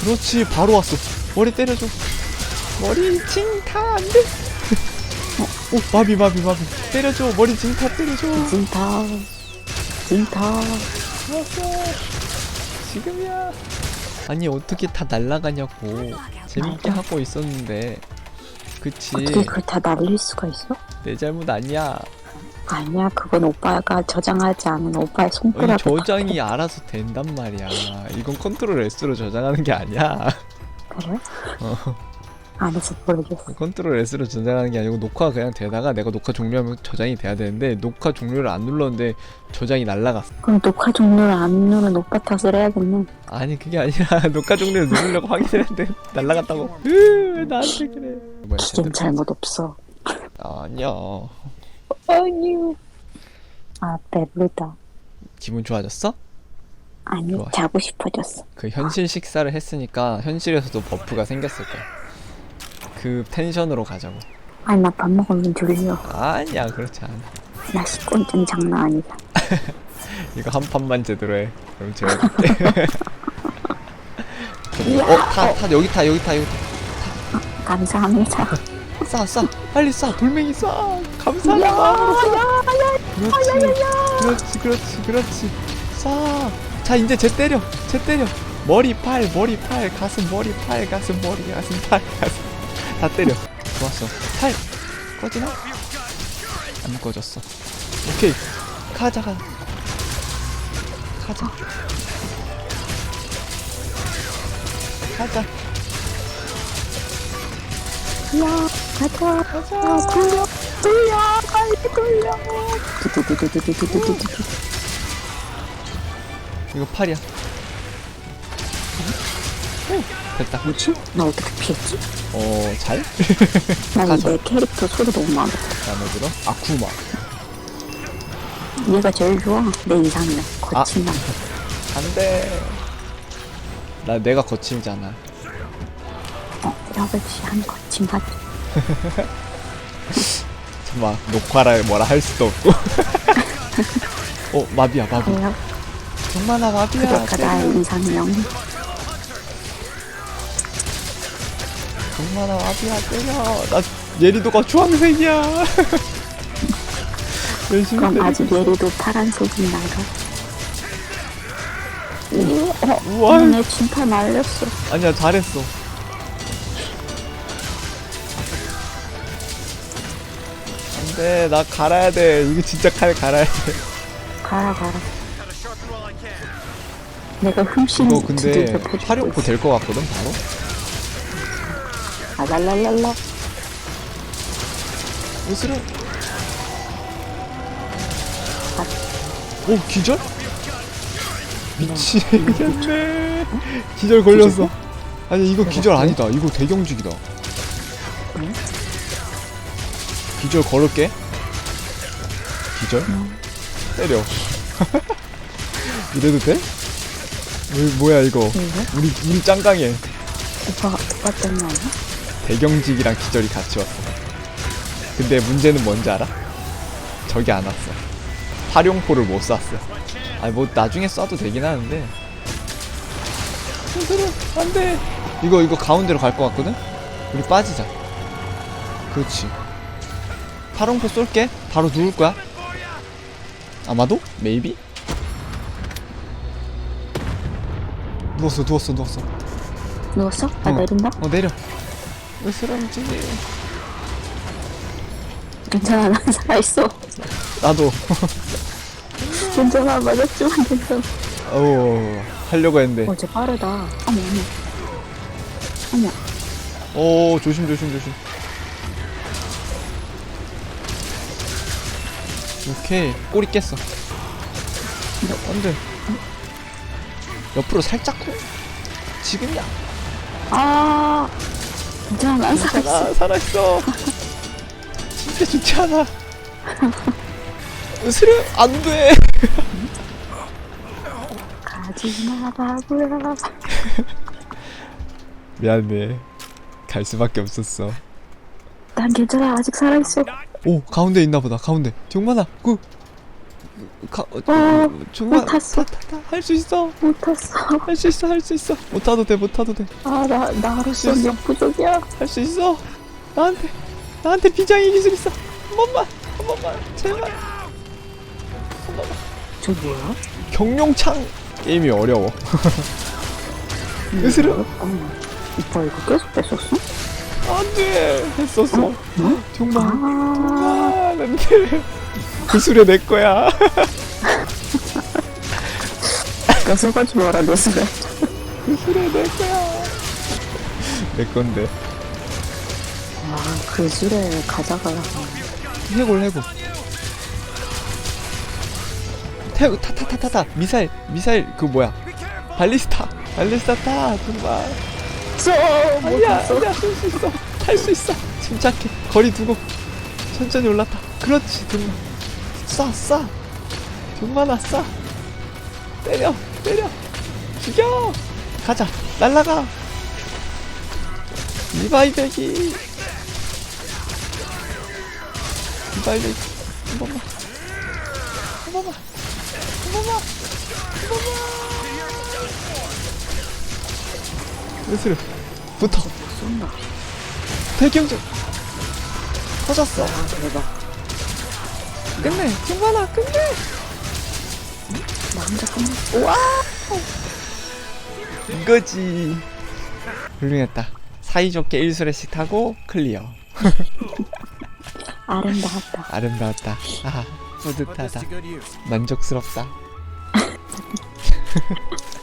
그렇지 바로 왔어. 머리 때려줘. 머리 칭타 안돼 오 마비 마비 마비. 때려줘 머리 칭타 때려줘. 진타 진타 왔어. 지금이야. 아니 어떻게 다 날라가냐고. 재밌게. 하고 있었는데. 그치? 어떻게 그걸 다 날릴 수가 있어? 내 잘못 아니야 아니야 그건 오빠가 저장하지 않은 오빠의 아니 손가락 저장이 알아서 된단 말이야. 이건 컨트롤 S로 저장하는 게 아니야. 그래? 어. 안 해서 모르겠어 컨트롤 S로 저장하는 게 아니고 녹화가 그냥 되다가 내가 녹화 종료하면 저장이 돼야 되는데 녹화 종료를 안 눌렀는데 저장이 날라갔어. 그럼 녹화 종료를 안 누른 오빠 탓을 해야겠네. 아니 그게 아니라 녹화 종료를 누르려고 확인했는데 날라갔다고. 으, 왜 나한테 그래. 뭐야 기계는 제대로 잘못 없어. 아니야 아니요 아 배부르다 기분 좋아졌어? 아니 좋아. 자고 싶어졌어. 그 현실 식사를 했으니까 현실에서도 버프가 생겼을 거야. 그 텐션으로 가자고. 아니 나 밥 먹으면 졸려. 아니야 그렇지 않아. 나 식곤증 장난 아니다. 이거 한 판만 제대로 해. 그럼 재밌게. 어? 타, 타 여기 타 여기 타 여기 감사합니다 쏴, 쏴, 빨리 쏴, 돌멩이 쏴, 감사하는 마음으로 쏴. 그렇지, 그렇지, 그렇지, 그렇지. 쏴. 자, 이제 쟤 때려, 쟤 때려. 머리, 팔, 머리, 팔, 가슴, 머리, 팔, 가슴, 머리, 가슴, 팔, 가슴. 다 때려. 좋았어. 팔, 꺼지나? 안 꺼졌어. 오케이. 가자, 가. 가자. 가자. 야 가자 가자 돌려 돌려 빨리 돌려 두두두두두두두두두 이거 팔이야. 오, 됐다. 뭐지? 나 어떻게 피했지? 어, 잘? 가자. 캐릭터 소리 너무 많아 마음에 들어? 아쿠마. 얘가 제일 좋아 내 이상이야 거친 남 안 돼. 나 내가 거칠잖아. 어, 역시 한 거친 같아 정말 녹화라 뭐라 할 수도 없고. 어, 마비야, 마비. 그래요? 정말아, 마비야. 그러니까 나의 이상형 정말아, 마비야, 때려. 나 예리도가 주황색이야. 열심히 그럼 때려. 아직 예리도 파란색인 나가 오, 어, 우와. 내 진파 날렸어 아니야, 잘했어. 안 돼, 나 갈아야 돼. 이거 진짜 칼 갈아야 돼. 가라 가라 내가 흠씬 이거 근데 활용포 될 것 같거든, 바로? 아랄랄랄라. 옷으로 오 기절? 미치겠네 기절 걸렸어. 아니 이거 기절 아니다. 이거 대경직이다. 응? 기절 걸을게 기절? 때려 이래도 돼? 뭐, 뭐야 이거 이거? 우리 우리 짱강해 오빠가 오빠 때문에 아니야? 대경직이랑 기절이 같이 왔어. 근데 문제는 뭔지 알아? 저기 안 왔어. 활용포를 못 쐈어. 아니 뭐 나중에 쏴도 되긴 하는데. 손들어 안돼. 이거 이거 가운데로 갈 것 같거든? 우리 빠지자. 그렇지. 활용포 쏠게. 바로 누울 거야. 아마도? 메이비? 누웠어 누웠어 누웠어. 누웠어? 나 어. 내린다? 어 내려. 으스럼지. 괜찮아 난 살아있어 나도. 괜찮아 맞았지만 괜찮아 어 하려고 했는데. 어쟤 빠르다 어머 어머 어머 오 조심 조심 조심. 오케이 꼬리 깼어. 안돼. 옆으로 살짝 후. 지금이야. 아 괜찮아 난 살아있어 나 살아있어. 진짜 좋지 않아. 으스려 안돼. 가지마 바보야 미안해. 갈 수밖에 없었어. 난 괜찮아 아직 살아있어 오 가운데 있나 보다 가운데 정만아 그 가, 어, 어, 정말 못 탔어. 할 수 있어 못 탔어. 할 수 있어 할 수 있어 못 타도 돼 못 타도 아, 나, 나로서 됐어. 역부족이야. 돼할수 있어 나한테 나한테 비장의 기술 있어 한 번만 한 번만 제발 저 뭐야? 경룡창 게임이 어려워 으스러 어. 오빠 이거 계속 뺐었어? 안돼! 했었어. 어? 뭐? 정말. 아, 정말 안돼. 그 수레 내 거야. 뺏어가지 마라, 내 수레. 그 수레 내 거야. 내 건데. 아, 그 수레 가져가라고. 해골 해골. 태 타타타타타. 미사일 미사일 그 뭐야? 발리스타. 발리스타 타 정말 쏘! 아니야 아니야 할수 있어. 할 수 있어. 침착해. 거리 두고 천천히 올라타. 그렇지 정말 쏴쏴. 정만아 쏴. 때려 때려. 죽여! 가자. 날라가. 리바이백이. 리바이백 한 번만. 한 번만. 한 번만. 한 번만 으스르 붙어. 쏜다. 대경전 터졌어. 아, 대박. 끝내. 정만아 끝내. 나 혼자 끝냈어. 우와! 이거지. 훌륭했다. 사이좋게 1수레씩 타고 클리어. 아름다웠다. 아름다웠다. 아 뿌듯하다. 만족스럽다